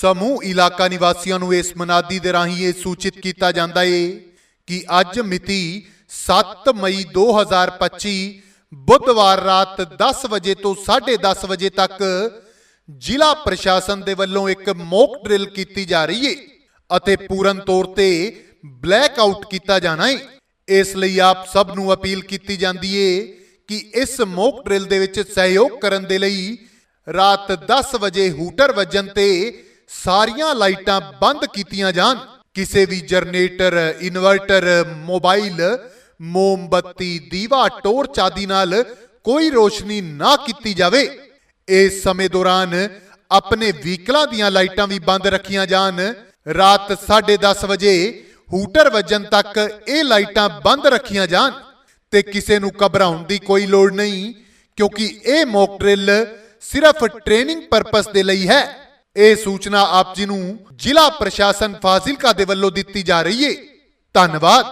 ਸਮੂਹ ਇਲਾਕਾ ਨਿਵਾਸੀਆਂ ਨੂੰ ਇਸ ਮਨਾਦੀ ਦੇ ਰਾਹੀਂ ਇਹ ਸੂਚਿਤ ਕੀਤਾ ਜਾਂਦਾ ਏ ਕਿ ਅੱਜ ਮਿਤੀ 7 ਮਈ 2025 ਬੁੱਧਵਾਰ ਰਾਤ 10 ਵਜੇ ਤੋਂ 10:30 ਵਜੇ ਤੱਕ ਜ਼ਿਲ੍ਹਾ ਪ੍ਰਸ਼ਾਸਨ ਦੇ ਵੱਲੋਂ ਇੱਕ ਮੌਕ ਡਰਿਲ ਕੀਤੀ ਜਾ ਰਹੀ ਏ ਅਤੇ ਪੂਰਨ ਤੌਰ ਤੇ ਬਲੈਕ ਆਊਟ ਕੀਤਾ ਜਾਣਾ ਏ। ਇਸ ਲਈ ਆਪ ਸਭ ਨੂੰ ਅਪੀਲ ਕੀਤੀ ਜਾਂਦੀ ਏ ਕਿ ਇਸ ਮੌਕ ਡਰਿਲ ਦੇ ਵਿੱਚ ਸਹਿਯੋਗ ਕਰਨ ਦੇ ਲਈ ਰਾਤ 10 ਵਜੇ ਹੂਟਰ ਵੱਜਣ ਤੇ ਸਾਰੀਆਂ ਲਾਈਟਾਂ ਬੰਦ ਕੀਤੀਆਂ ਜਾਣ। ਕਿਸੇ ਵੀ ਜਨਰੇਟਰ, ਇਨਵਰਟਰ, ਮੋਬਾਈਲ, ਮੋਮਬੱਤੀ, ਦੀਵਾ, ਟੋਰਚ ਆਦਿ ਨਾਲ ਕੋਈ ਰੋਸ਼ਨੀ ਨਾ ਕੀਤੀ ਜਾਵੇ। ਇਸ ਸਮੇਂ ਦੌਰਾਨ ਆਪਣੇ ਵਹੀਕਲਾਂ ਦੀਆਂ ਲਾਈਟਾਂ ਵੀ ਬੰਦ ਰੱਖੀਆਂ ਜਾਣ। ਰਾਤ 10:30 ਵਜੇ ਹੂਟਰ ਵੱਜਣ ਤੱਕ ਇਹ ਲਾਈਟਾਂ ਬੰਦ ਰੱਖੀਆਂ ਜਾਣ ਤੇ ਕਿਸੇ ਨੂੰ ਘਬਰਾਉਣ ਦੀ ਕੋਈ ਲੋੜ ਨਹੀਂ, ਕਿਉਂਕਿ ਇਹ ਮੌਕ ਡਰਿਲ ਸਿਰਫ ਟ੍ਰੇਨਿੰਗ ਪਰਪਸ ਦੇ ਲਈ ਹੈ। ਇਹ ਸੂਚਨਾ ਆਪ ਜੀ ਨੂੰ ਜ਼ਿਲ੍ਹਾ ਪ੍ਰਸ਼ਾਸਨ ਫਾਜ਼ਿਲਕਾ ਦੇ ਵੱਲੋਂ ਦਿੱਤੀ ਜਾ ਰਹੀ ਹੈ ਧੰਨਵਾਦ।